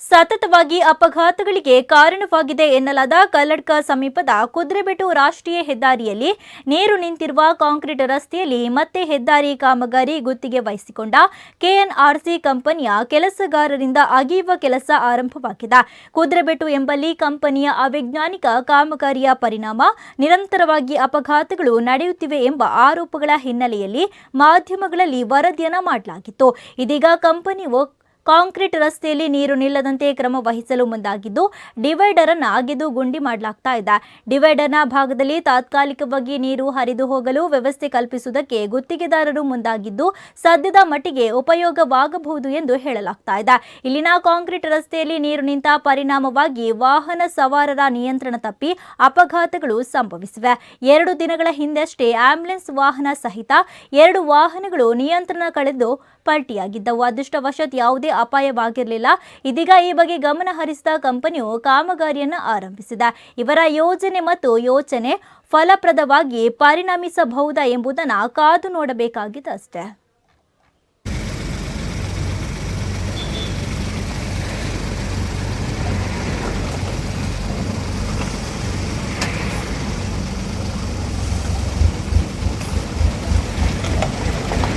ಸತತವಾಗಿ ಅಪಘಾತಗಳಿಗೆ ಕಾರಣವಾಗಿದೆ ಎನ್ನಲಾದ ಕಲ್ಲಡ್ಕ ಸಮೀಪದ ಕುದ್ರೆಬೆಟ್ಟು ರಾಷ್ಟ್ರೀಯ ಹೆದ್ದಾರಿಯಲ್ಲಿ ನೀರು ನಿಂತಿರುವ ಕಾಂಕ್ರೀಟ್ ರಸ್ತೆಯಲ್ಲಿ ಮತ್ತೆ ಹೆದ್ದಾರಿ ಕಾಮಗಾರಿ ಗುತ್ತಿಗೆ ವಹಿಸಿಕೊಂಡ ಕೆಎನ್ಆರ್ಸಿ ಕಂಪನಿಯ ಕೆಲಸಗಾರರಿಂದ ಅಗೆಯುವ ಕೆಲಸ ಆರಂಭವಾಗಿದೆ. ಕುದ್ರೆಬೆಟ್ಟು ಎಂಬಲ್ಲಿ ಕಂಪನಿಯ ಅವೈಜ್ಞಾನಿಕ ಕಾಮಗಾರಿಯ ಪರಿಣಾಮ, ನಿರಂತರವಾಗಿ ಅಪಘಾತಗಳು ನಡೆಯುತ್ತಿವೆ ಎಂಬ ಆರೋಪಗಳ ಹಿನ್ನೆಲೆಯಲ್ಲಿ ಮಾಧ್ಯಮಗಳಲ್ಲಿ ವರದಿಯನ್ನು ಮಾಡಲಾಗಿತ್ತು. ಇದೀಗ ಕಂಪನಿಯು ಕಾಂಕ್ರೀಟ್ ರಸ್ತೆಯಲ್ಲಿ ನೀರು ನಿಲ್ಲದಂತೆ ಕ್ರಮ ವಹಿಸಲು ಮುಂದಾಗಿದ್ದು, ಡಿವೈಡರ್ ಅನ್ನು ಅಗೆದು ಗುಂಡಿ ಮಾಡಲಾಗ್ತಾ ಇದೆ. ಡಿವೈಡರ್ನ ಭಾಗದಲ್ಲಿ ತಾತ್ಕಾಲಿಕವಾಗಿ ನೀರು ಹರಿದು ಹೋಗಲು ವ್ಯವಸ್ಥೆ ಕಲ್ಪಿಸುವುದಕ್ಕೆ ಗುತ್ತಿಗೆದಾರರು ಮುಂದಾಗಿದ್ದು, ಸದ್ಯದ ಮಟ್ಟಿಗೆ ಉಪಯೋಗವಾಗಬಹುದು ಎಂದು ಹೇಳಲಾಗ್ತಾ ಇದೆ. ಇಲ್ಲಿನ ಕಾಂಕ್ರೀಟ್ ರಸ್ತೆಯಲ್ಲಿ ನೀರು ನಿಂತ ಪರಿಣಾಮವಾಗಿ ವಾಹನ ಸವಾರರ ನಿಯಂತ್ರಣ ತಪ್ಪಿ ಅಪಘಾತಗಳು ಸಂಭವಿಸಿವೆ. ಎರಡು ದಿನಗಳ ಹಿಂದಷ್ಟೇ ಆಂಬ್ಯುಲೆನ್ಸ್ ವಾಹನ ಸಹಿತ ಎರಡು ವಾಹನಗಳು ನಿಯಂತ್ರಣ ಕಳೆದು ಪಲ್ಟಿಯಾಗಿದ್ದವು. ಅದೃಷ್ಟವಶಾತ್ ಯಾವುದೇ ಅಪಾಯವಾಗಿರಲಿಲ್ಲ. ಇದೀಗ ಈ ಬಗ್ಗೆ ಗಮನ ಹರಿಸಿದ ಕಂಪನಿಯು ಕಾಮಗಾರಿಯನ್ನು ಆರಂಭಿಸಿದೆ. ಇವರ ಯೋಜನೆ ಮತ್ತು ಯೋಚನೆ ಫಲಪ್ರದವಾಗಿ ಪರಿಣಮಿಸಬಹುದಾ ಎಂಬುದನ್ನು ಕಾದು ನೋಡಬೇಕಾಗಿದೆ ಅಷ್ಟೇ.